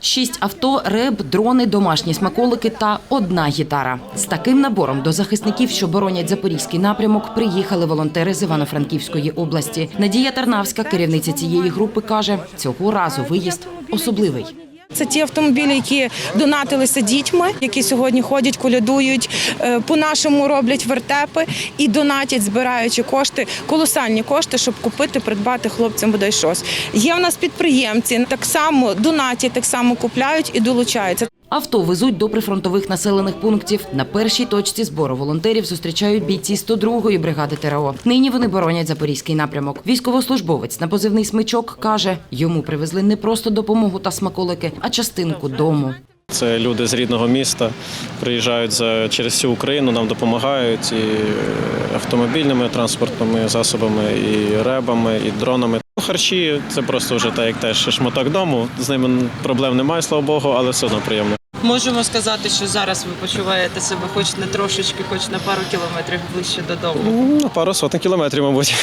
Шість авто, реб, дрони, домашні смаколики та одна гітара. З таким набором до захисників, що боронять запорізький напрямок, приїхали волонтери з Івано-Франківської області. Надія Тарнавська, керівниця цієї групи, каже, цього разу виїзд особливий. Це ті автомобілі, які донатилися дітьми, які сьогодні ходять, колядують, е, по-нашому роблять вертепи і донатять, збираючи кошти, колосальні кошти, щоб купити, придбати хлопцям бодай щось. Є в нас підприємці, так само донатять, так само купляють і долучаються. Авто везуть до прифронтових населених пунктів. На першій точці збору волонтерів зустрічають бійці 102-ї бригади ТРО. Нині вони боронять запорізький напрямок. Військовослужбовець на позивний смичок каже, йому привезли не просто допомогу та смаколики, а частинку дому. Це люди з рідного міста, приїжджають за, через всю Україну, нам допомагають і автомобільними транспортними засобами, і ребами, і дронами. Ну, Харчі це просто вже так, як теж шматок дому. З ними проблем немає, слава Богу, але все одно приємно. Можемо сказати, що зараз ви почуваєте себе хоч не трошечки, хоч на пару кілометрів ближче додому. Ну, На пару сотень кілометрів, мабуть.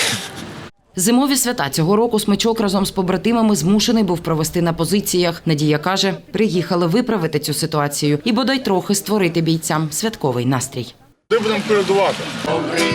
Зимові свята цього року смичок разом з побратимами змушений був провести на позиціях. Надія каже, приїхали виправити цю ситуацію і бодай трохи створити бійцям святковий настрій. Де будемо передувати колядувати?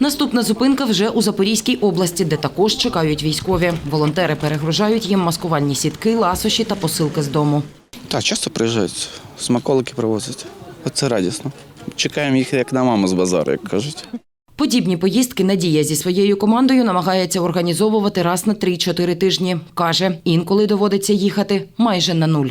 Наступна зупинка вже у Запорізькій області, де також чекають військові. Волонтери перегружають їм маскувальні сітки, ласощі та посилки з дому. Так, часто приїжджають, смаколики привозять. Це радісно. Чекаємо їх як на маму з базару, як кажуть. Подібні поїздки Надія зі своєю командою намагається організовувати раз на 3-4 тижні. Каже, інколи доводиться їхати майже на нуль.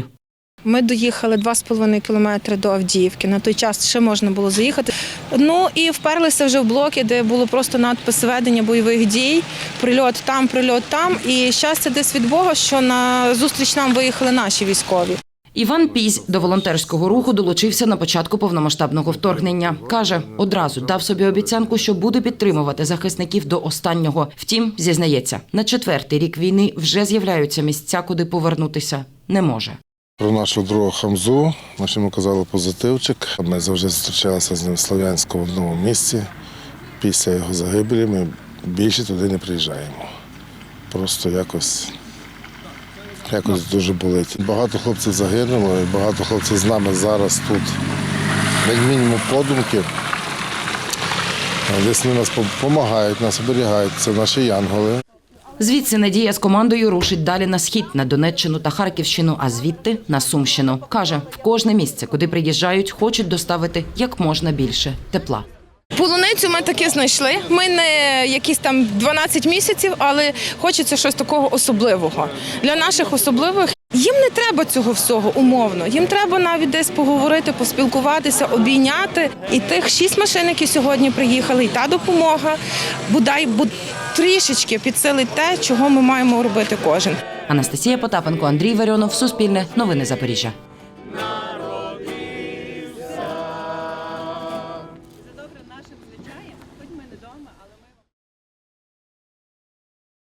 Ми доїхали 2,5 кілометри до Авдіївки. На той час ще можна було заїхати. Ну і вперлися вже в блоки, де було просто надпис ведення бойових дій, прильот там, прильот там. І щастя десь від Бога, що на зустріч нам виїхали наші військові. Іван Пізь до волонтерського руху долучився на початку повномасштабного вторгнення. Каже, одразу дав собі обіцянку, що буде підтримувати захисників до останнього. Втім, зізнається, на четвертий рік війни вже з'являються місця, куди повернутися не може. Про нашого друга Хамзу, ж йому казали позитивчик. Ми завжди зустрічалися з ним в Слов'янську в одному місці. Після його загибелі ми більше туди не приїжджаємо. Просто якось, якось дуже болить. Багато хлопців загинуло, і багато хлопців з нами зараз тут. Як мінімум подумки. Десь вони нас допомагають, нас оберігають. Це наші янголи. Звідси Надія з командою рушить далі на схід, на Донеччину та Харківщину, а звідти на Сумщину. Каже, в кожне місце, куди приїжджають, хочуть доставити як можна більше тепла. Полуницю ми таки знайшли. Ми не якісь там 12 місяців, але хочеться щось такого особливого. Для наших особливих їм не треба цього всього умовно. Їм треба навіть десь поговорити, поспілкуватися, обійняти. І тих шість машин, які сьогодні приїхали, і та допомога, бодай трішечки підсилить те, чого ми маємо робити кожен. Анастасія Потапенко, Андрій Варіонов, Суспільне, Новини Запоріжжя.